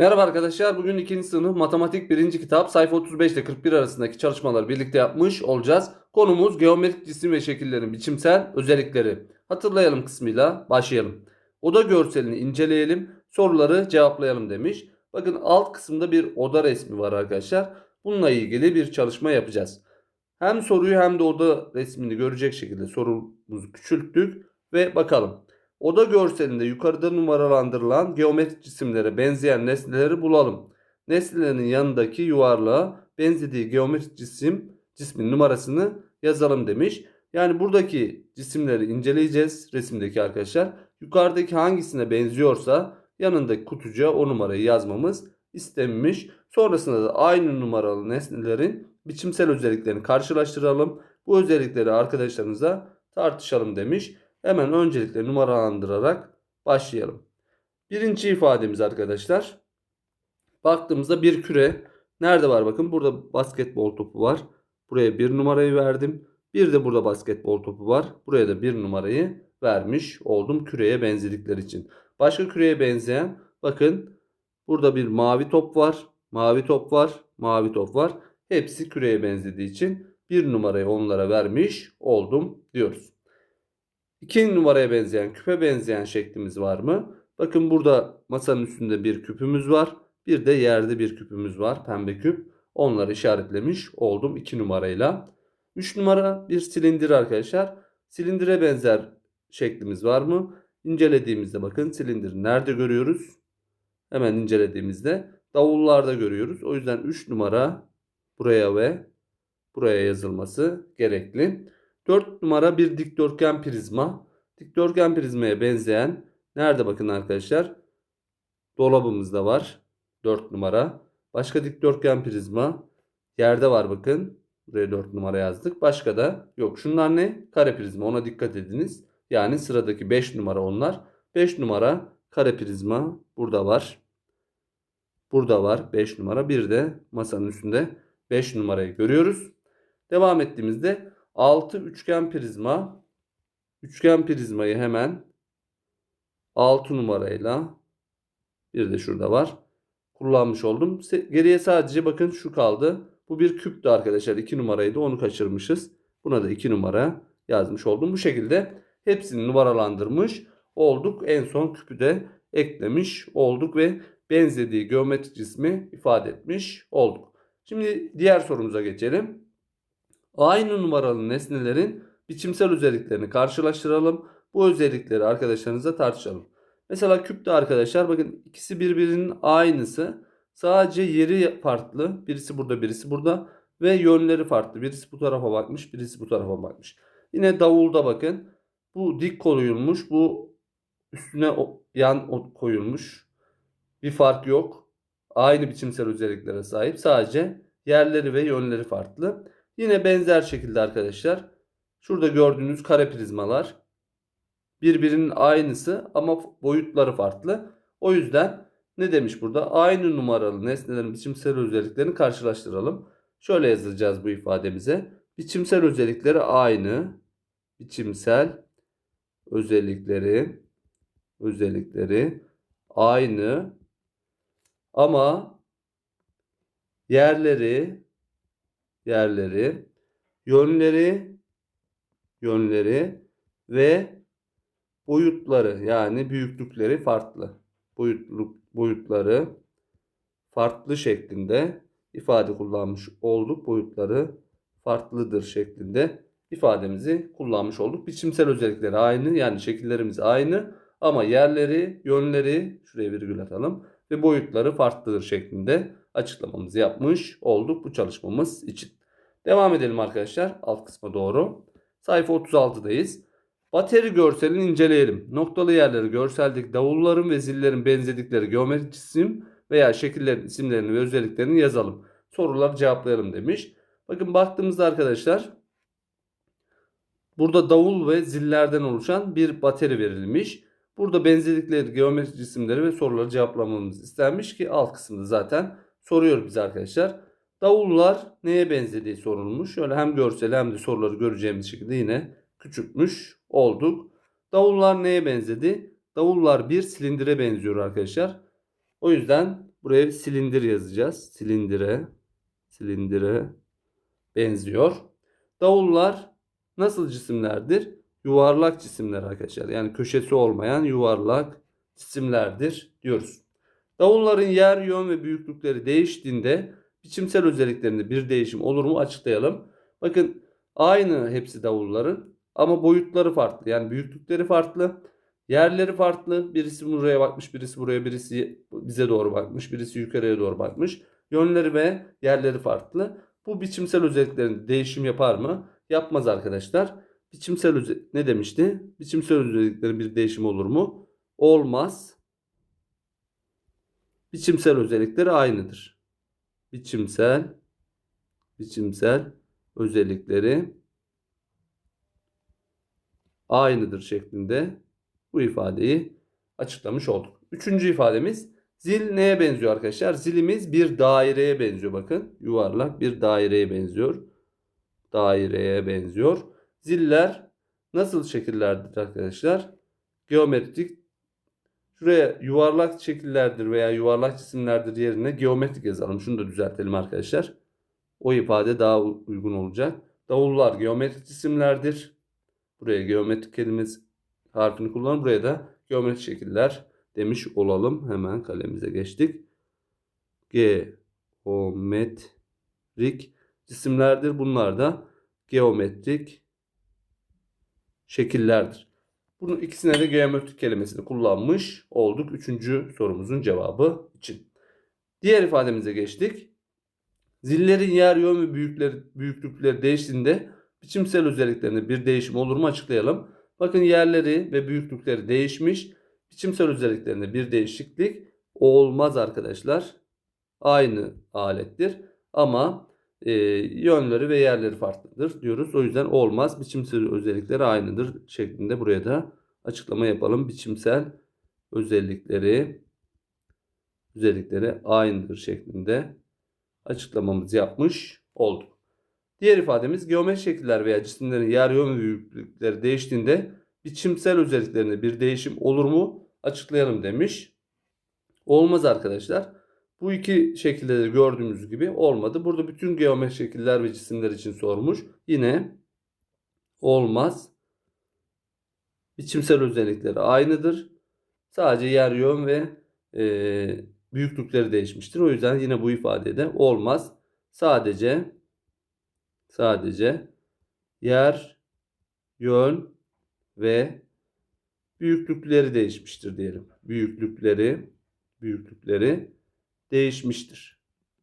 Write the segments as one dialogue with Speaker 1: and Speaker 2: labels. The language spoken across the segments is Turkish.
Speaker 1: Merhaba arkadaşlar. Bugün ikinci sınıf matematik birinci kitap sayfa 35 ile 41 arasındaki çalışmaları birlikte yapmış olacağız. Konumuz geometrik cisim ve şekillerin biçimsel özellikleri. Hatırlayalım kısmıyla başlayalım. Oda görselini inceleyelim, soruları cevaplayalım demiş. Bakın alt kısımda bir oda resmi var arkadaşlar. Bununla ilgili bir çalışma yapacağız. Hem soruyu hem de oda resmini görecek şekilde sorumuzu küçülttük ve bakalım. Oda görselinde yukarıda numaralandırılan geometrik cisimlere benzeyen nesneleri bulalım. Nesnelerin yanındaki yuvarlığa benzediği geometrik cisim cismin numarasını yazalım demiş. Yani buradaki cisimleri inceleyeceğiz resimdeki arkadaşlar. Yukarıdaki hangisine benziyorsa yanındaki kutucuğa o numarayı yazmamız istenmiş. Sonrasında da aynı numaralı nesnelerin biçimsel özelliklerini karşılaştıralım. Bu özellikleri arkadaşlarınıza tartışalım demiş. Hemen öncelikle numaralandırarak başlayalım. Birinci ifademiz arkadaşlar. Baktığımızda bir küre nerede var bakın burada basketbol topu var. Buraya bir numarayı verdim. Bir de burada basketbol topu var. Buraya da bir numarayı vermiş oldum küreye benzedikleri için. Başka küreye benzeyen bakın burada bir mavi top var. Mavi top var. Mavi top var. Hepsi küreye benzediği için bir numarayı onlara vermiş oldum diyoruz. 2 numaraya benzeyen, küpe benzeyen şeklimiz var mı? Bakın burada masanın üstünde bir küpümüz var. Bir de yerde bir küpümüz var. Pembe küp. Onları işaretlemiş oldum 2 numarayla. 3 numara bir silindir arkadaşlar. Silindire benzer şeklimiz var mı? İncelediğimizde bakın silindir nerede görüyoruz? Hemen incelediğimizde davullarda görüyoruz. O yüzden 3 numara buraya ve buraya yazılması gerekli. 4 numara bir dikdörtgen prizma. Dikdörtgen prizmaya benzeyen nerede bakın arkadaşlar? Dolabımızda var. 4 numara. Başka dikdörtgen prizma yerde var bakın. Buraya 4 numara yazdık. Başka da yok. Şunlar ne? Kare prizma. Ona dikkat ediniz. Yani sıradaki 5 numara onlar. 5 numara kare prizma burada var. Burada var 5 numara. Bir de masanın üstünde 5 numarayı görüyoruz. Devam ettiğimizde 6 üçgen prizma. Üçgen prizmayı hemen 6 numarayla bir de şurada var. Kullanmış oldum. Geriye sadece bakın şu kaldı. Bu bir küptü arkadaşlar. 2 numaraydı. Onu kaçırmışız. Buna da 2 numara yazmış oldum. Bu şekilde hepsini numaralandırmış olduk. En son küpü de eklemiş olduk ve benzediği geometrik cismi ifade etmiş olduk. Şimdi diğer sorumuza geçelim. Aynı numaralı nesnelerin biçimsel özelliklerini karşılaştıralım. Bu özellikleri arkadaşlarınızla tartışalım. Mesela küpte arkadaşlar bakın ikisi birbirinin aynısı. Sadece yeri farklı. Birisi burada birisi burada. Ve yönleri farklı. Birisi bu tarafa bakmış birisi bu tarafa bakmış. Yine davulda bakın. Bu dik koyulmuş. Bu üstüne yan koyulmuş. Bir fark yok. Aynı biçimsel özelliklere sahip. Sadece yerleri ve yönleri farklı. Yine benzer şekilde arkadaşlar şurada gördüğünüz kare prizmalar birbirinin aynısı ama boyutları farklı. O yüzden ne demiş burada? Aynı numaralı nesnelerin biçimsel özelliklerini karşılaştıralım. Şöyle yazacağız bu ifademize. Biçimsel özellikleri aynı. Biçimsel özellikleri özellikleri aynı ama yerleri yerleri, yönleri, yönleri ve boyutları yani büyüklükleri farklı. Boyutluk boyutları farklı şeklinde ifade kullanmış olduk. Boyutları farklıdır şeklinde ifademizi kullanmış olduk. Biçimsel özellikleri aynı yani şekillerimiz aynı ama yerleri, yönleri şuraya virgül atalım ve boyutları farklıdır şeklinde açıklamamızı yapmış olduk bu çalışmamız için. Devam edelim arkadaşlar alt kısma doğru. Sayfa 36'dayız. Bateri görselini inceleyelim. Noktalı yerleri görseldeki davulların ve zillerin benzedikleri geometrik cisim veya şekillerin isimlerini ve özelliklerini yazalım. Soruları cevaplayalım demiş. Bakın baktığımızda arkadaşlar burada davul ve zillerden oluşan bir bateri verilmiş. Burada benzedikleri geometrik cisimleri ve soruları cevaplamamız istenmiş ki alt kısımda zaten soruyor bize arkadaşlar. Davullar neye benzediği sorulmuş. Şöyle hem görsel hem de soruları göreceğimiz şekilde yine küçültmüş olduk. Davullar neye benzedi? Davullar bir silindire benziyor arkadaşlar. O yüzden Buraya bir silindir yazacağız. Silindire, silindire benziyor. Davullar nasıl cisimlerdir? Yuvarlak cisimler arkadaşlar. Yani köşesi olmayan yuvarlak cisimlerdir diyoruz. Davulların yer, yön ve büyüklükleri değiştiğinde biçimsel özelliklerinde bir değişim olur mu açıklayalım. Bakın aynı hepsi davulların ama boyutları farklı. Yani büyüklükleri farklı. Yerleri farklı. Birisi buraya bakmış, birisi buraya, birisi bize doğru bakmış, birisi yukarıya doğru bakmış. Yönleri ve yerleri farklı. Bu biçimsel özelliklerinde değişim yapar mı? Yapmaz arkadaşlar. Biçimsel ne demişti? Biçimsel özelliklerin bir değişim olur mu? Olmaz. Biçimsel özellikleri aynıdır. Biçimsel biçimsel özellikleri aynıdır şeklinde bu ifadeyi açıklamış olduk. Üçüncü ifademiz zil neye benziyor arkadaşlar? Zilimiz bir daireye benziyor bakın. Yuvarlak bir daireye benziyor. Daireye benziyor. Ziller nasıl şekillerdir arkadaşlar? Geometrik Şuraya yuvarlak şekillerdir veya yuvarlak cisimlerdir yerine geometrik yazalım. Şunu da düzeltelim arkadaşlar. O ifade daha uygun olacak. Davullar geometrik cisimlerdir. Buraya geometrik kelimesi harfini kullanın. Buraya da geometrik şekiller demiş olalım. Hemen kalemize geçtik. Geometrik cisimlerdir. Bunlar da geometrik şekillerdir. Bunun ikisine de geometrik kelimesini kullanmış olduk. Üçüncü sorumuzun cevabı için. Diğer ifademize geçtik. Zillerin yer, yön ve büyükleri, büyüklükleri değiştiğinde biçimsel özelliklerinde bir değişim olur mu açıklayalım. Bakın yerleri ve büyüklükleri değişmiş. Biçimsel özelliklerinde bir değişiklik olmaz arkadaşlar. Aynı alettir. Ama e, yönleri ve yerleri farklıdır diyoruz. O yüzden olmaz. Biçimsel özellikleri aynıdır şeklinde buraya da açıklama yapalım. Biçimsel özellikleri özellikleri aynıdır şeklinde açıklamamızı yapmış olduk. Diğer ifademiz geometrik şekiller veya cisimlerin yer yön büyüklükleri değiştiğinde biçimsel özelliklerinde bir değişim olur mu? Açıklayalım demiş. Olmaz arkadaşlar. Bu iki şekilde de gördüğümüz gibi olmadı. Burada bütün geometrik şekiller ve cisimler için sormuş. Yine olmaz. Biçimsel özellikleri aynıdır. Sadece yer yön ve e, büyüklükleri değişmiştir. O yüzden yine bu ifadede olmaz. Sadece sadece yer, yön ve büyüklükleri değişmiştir diyelim. Büyüklükleri büyüklükleri değişmiştir.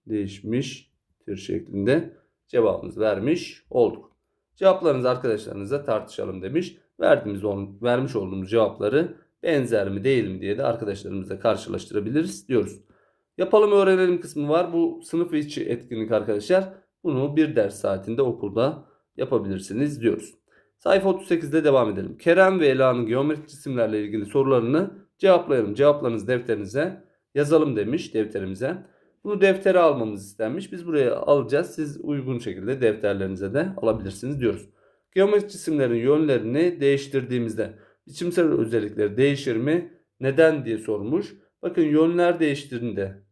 Speaker 1: Değişmiştir şeklinde cevabımızı vermiş olduk. Cevaplarınızı arkadaşlarınızla tartışalım demiş. Verdiğimiz vermiş olduğumuz cevapları benzer mi değil mi diye de arkadaşlarımızla karşılaştırabiliriz diyoruz. Yapalım öğrenelim kısmı var. Bu sınıf içi etkinlik arkadaşlar. Bunu bir ders saatinde okulda yapabilirsiniz diyoruz. Sayfa 38'de devam edelim. Kerem ve Ela'nın geometrik cisimlerle ilgili sorularını cevaplayalım. Cevaplarınızı defterinize yazalım demiş defterimize. Bunu deftere almamız istenmiş. Biz buraya alacağız. Siz uygun şekilde defterlerinize de alabilirsiniz diyoruz. Geometrik cisimlerin yönlerini değiştirdiğimizde biçimsel özellikleri değişir mi? Neden diye sormuş. Bakın yönler değiştiğinde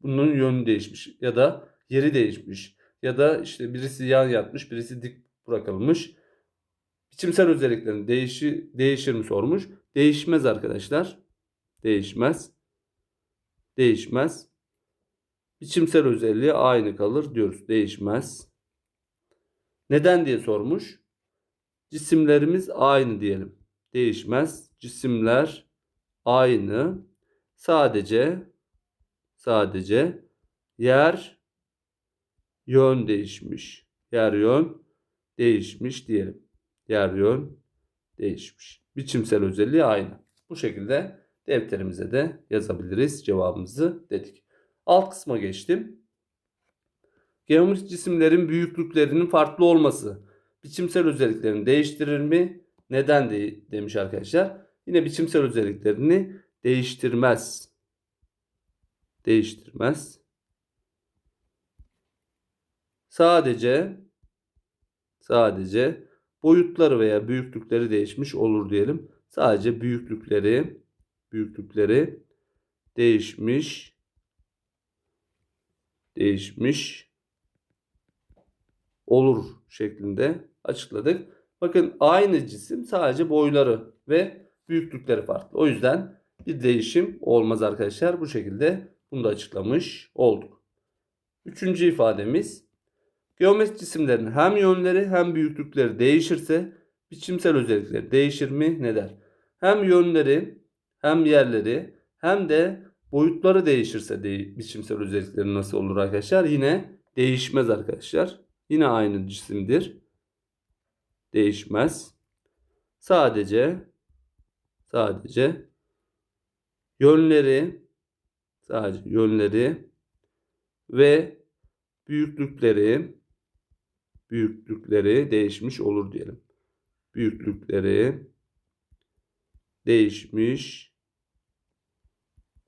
Speaker 1: bunun yönü değişmiş ya da yeri değişmiş ya da işte birisi yan yatmış birisi dik bırakılmış. Biçimsel özelliklerin değişi, değişir mi sormuş. Değişmez arkadaşlar. Değişmez. Değişmez. Biçimsel özelliği aynı kalır diyoruz. Değişmez. Neden diye sormuş. Cisimlerimiz aynı diyelim. Değişmez. Cisimler aynı. Sadece sadece yer yön değişmiş. Yer yön değişmiş diyelim. Yer yön değişmiş. Biçimsel özelliği aynı. Bu şekilde defterimize de yazabiliriz cevabımızı dedik. Alt kısma geçtim. Geometrik cisimlerin büyüklüklerinin farklı olması biçimsel özelliklerini değiştirir mi? Neden de, demiş arkadaşlar. Yine biçimsel özelliklerini değiştirmez. Değiştirmez. Sadece sadece boyutları veya büyüklükleri değişmiş olur diyelim. Sadece büyüklükleri büyüklükleri değişmiş değişmiş olur şeklinde açıkladık. Bakın aynı cisim sadece boyları ve büyüklükleri farklı. O yüzden bir değişim olmaz arkadaşlar. Bu şekilde bunu da açıklamış olduk. Üçüncü ifademiz geometrik cisimlerin hem yönleri hem büyüklükleri değişirse biçimsel özellikleri değişir mi? Ne der? Hem yönleri hem yerleri hem de boyutları değişirse de biçimsel özellikleri nasıl olur arkadaşlar? Yine değişmez arkadaşlar. Yine aynı cisimdir. Değişmez. Sadece sadece yönleri sadece yönleri ve büyüklükleri büyüklükleri değişmiş olur diyelim. Büyüklükleri değişmiş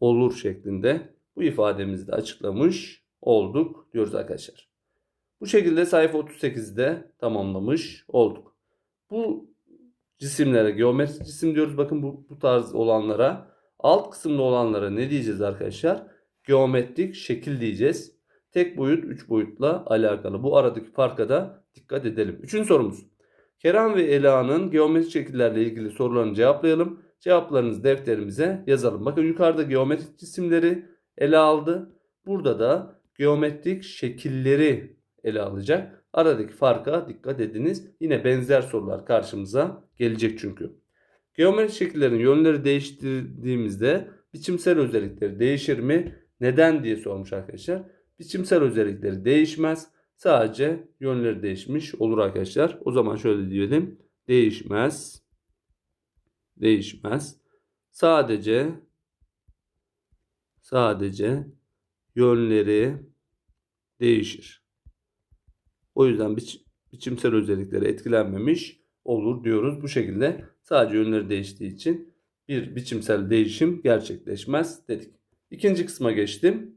Speaker 1: olur şeklinde bu ifademizi de açıklamış olduk diyoruz arkadaşlar. Bu şekilde sayfa 38'de tamamlamış olduk. Bu cisimlere geometrik cisim diyoruz. Bakın bu, bu tarz olanlara alt kısımda olanlara ne diyeceğiz arkadaşlar? Geometrik şekil diyeceğiz. Tek boyut 3 boyutla alakalı. Bu aradaki farka da dikkat edelim. Üçüncü sorumuz. Kerem ve Ela'nın geometrik şekillerle ilgili sorularını cevaplayalım. Cevaplarınızı defterimize yazalım. Bakın yukarıda geometrik cisimleri ele aldı. Burada da geometrik şekilleri ele alacak. Aradaki farka dikkat ediniz. Yine benzer sorular karşımıza gelecek çünkü. Geometrik şekillerin yönleri değiştirdiğimizde biçimsel özellikleri değişir mi? Neden diye sormuş arkadaşlar. Biçimsel özellikleri değişmez. Sadece yönleri değişmiş olur arkadaşlar. O zaman şöyle diyelim. Değişmez. Değişmez. Sadece sadece yönleri değişir. O yüzden biç, biçimsel özellikleri etkilenmemiş olur diyoruz. Bu şekilde sadece yönleri değiştiği için bir biçimsel değişim gerçekleşmez dedik. İkinci kısma geçtim.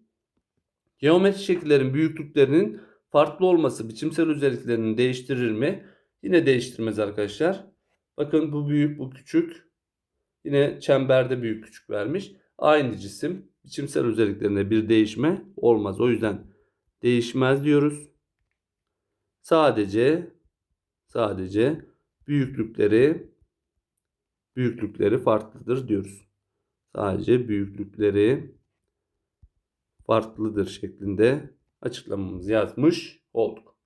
Speaker 1: Geometrik şekillerin büyüklüklerinin farklı olması biçimsel özelliklerini değiştirir mi? Yine değiştirmez arkadaşlar. Bakın bu büyük bu küçük. Yine çemberde büyük küçük vermiş. Aynı cisim biçimsel özelliklerinde bir değişme olmaz. O yüzden değişmez diyoruz. Sadece sadece büyüklükleri büyüklükleri farklıdır diyoruz. Sadece büyüklükleri farklıdır şeklinde açıklamamızı yazmış olduk.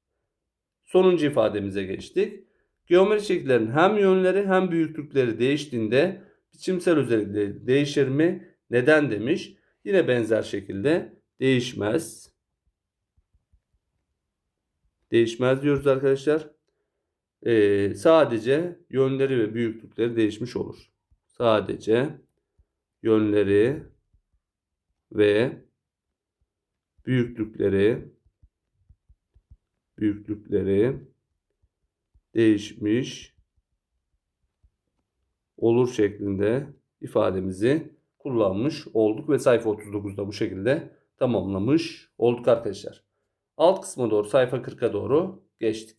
Speaker 1: Sonuncu ifademize geçtik. Geometri şekillerin hem yönleri hem büyüklükleri değiştiğinde biçimsel özellikleri değişir mi? Neden demiş. Yine benzer şekilde değişmez. Değişmez diyoruz arkadaşlar. Ee, sadece yönleri ve büyüklükleri değişmiş olur. Sadece yönleri ve büyüklükleri büyüklükleri değişmiş olur şeklinde ifademizi kullanmış olduk ve sayfa 39'da bu şekilde tamamlamış olduk arkadaşlar. Alt kısma doğru sayfa 40'a doğru geçtik.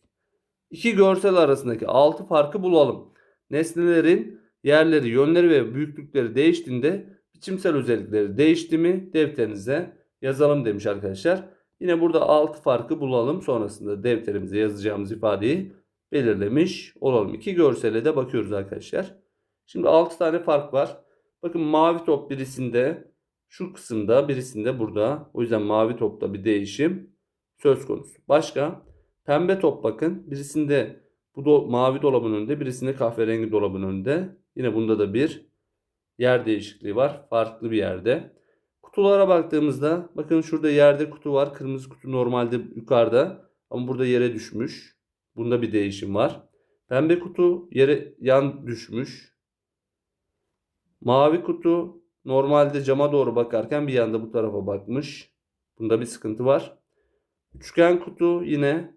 Speaker 1: İki görsel arasındaki altı farkı bulalım. Nesnelerin yerleri, yönleri ve büyüklükleri değiştiğinde biçimsel özellikleri değişti mi defterinize yazalım demiş arkadaşlar. Yine burada altı farkı bulalım. Sonrasında defterimize yazacağımız ifadeyi belirlemiş olalım. İki görsele de bakıyoruz arkadaşlar. Şimdi 6 tane fark var. Bakın mavi top birisinde şu kısımda birisinde burada. O yüzden mavi topta bir değişim söz konusu. Başka pembe top bakın birisinde bu do mavi dolabın önünde birisinde kahverengi dolabın önünde. Yine bunda da bir yer değişikliği var. Farklı bir yerde. Kutulara baktığımızda bakın şurada yerde kutu var. Kırmızı kutu normalde yukarıda ama burada yere düşmüş. Bunda bir değişim var. Pembe kutu yere yan düşmüş. Mavi kutu normalde cama doğru bakarken bir yanda bu tarafa bakmış. Bunda bir sıkıntı var. Üçgen kutu yine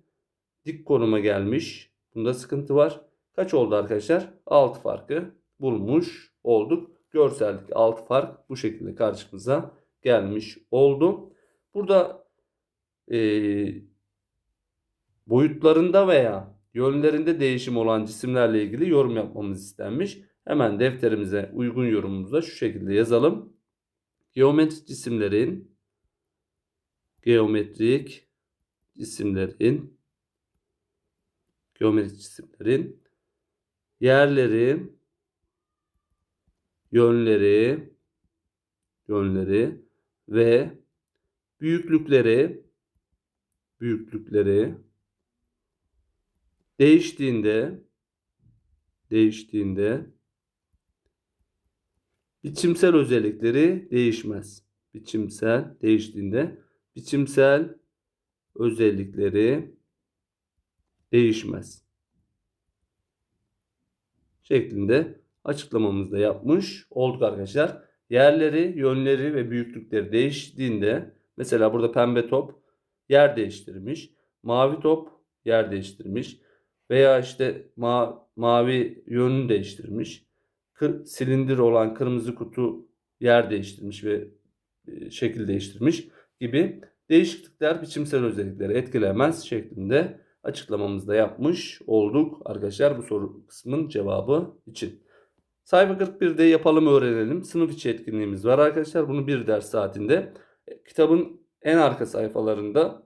Speaker 1: dik konuma gelmiş. Bunda sıkıntı var. Kaç oldu arkadaşlar? 6 farkı bulmuş olduk. Görseldeki 6 fark bu şekilde karşımıza gelmiş oldu. Burada e, boyutlarında veya yönlerinde değişim olan cisimlerle ilgili yorum yapmamız istenmiş. Hemen defterimize uygun yorumumuzu da şu şekilde yazalım. Geometrik cisimlerin geometrik cisimlerin geometrik cisimlerin yerleri, yönleri, yönleri ve büyüklükleri büyüklükleri değiştiğinde değiştiğinde biçimsel özellikleri değişmez. Biçimsel değiştiğinde biçimsel özellikleri değişmez. Şeklinde açıklamamızda yapmış olduk arkadaşlar. Yerleri, yönleri ve büyüklükleri değiştiğinde mesela burada pembe top yer değiştirmiş. Mavi top yer değiştirmiş. Veya işte ma mavi yönünü değiştirmiş. Silindir olan kırmızı kutu yer değiştirmiş ve e, şekil değiştirmiş gibi değişiklikler biçimsel özellikleri etkilemez şeklinde açıklamamızda yapmış olduk arkadaşlar bu soru kısmın cevabı için. Sayfa 41'de yapalım öğrenelim. Sınıf içi etkinliğimiz var arkadaşlar. Bunu bir ders saatinde e, kitabın en arka sayfalarında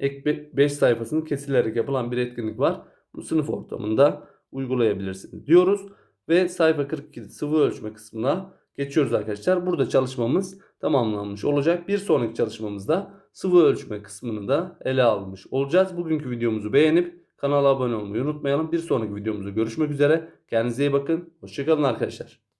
Speaker 1: ek 5 sayfasının kesilerek yapılan bir etkinlik var. Bu sınıf ortamında uygulayabilirsiniz diyoruz. Ve sayfa 42 sıvı ölçme kısmına geçiyoruz arkadaşlar. Burada çalışmamız tamamlanmış olacak. Bir sonraki çalışmamızda sıvı ölçme kısmını da ele almış olacağız. Bugünkü videomuzu beğenip kanala abone olmayı unutmayalım. Bir sonraki videomuzda görüşmek üzere. Kendinize iyi bakın. Hoşçakalın arkadaşlar.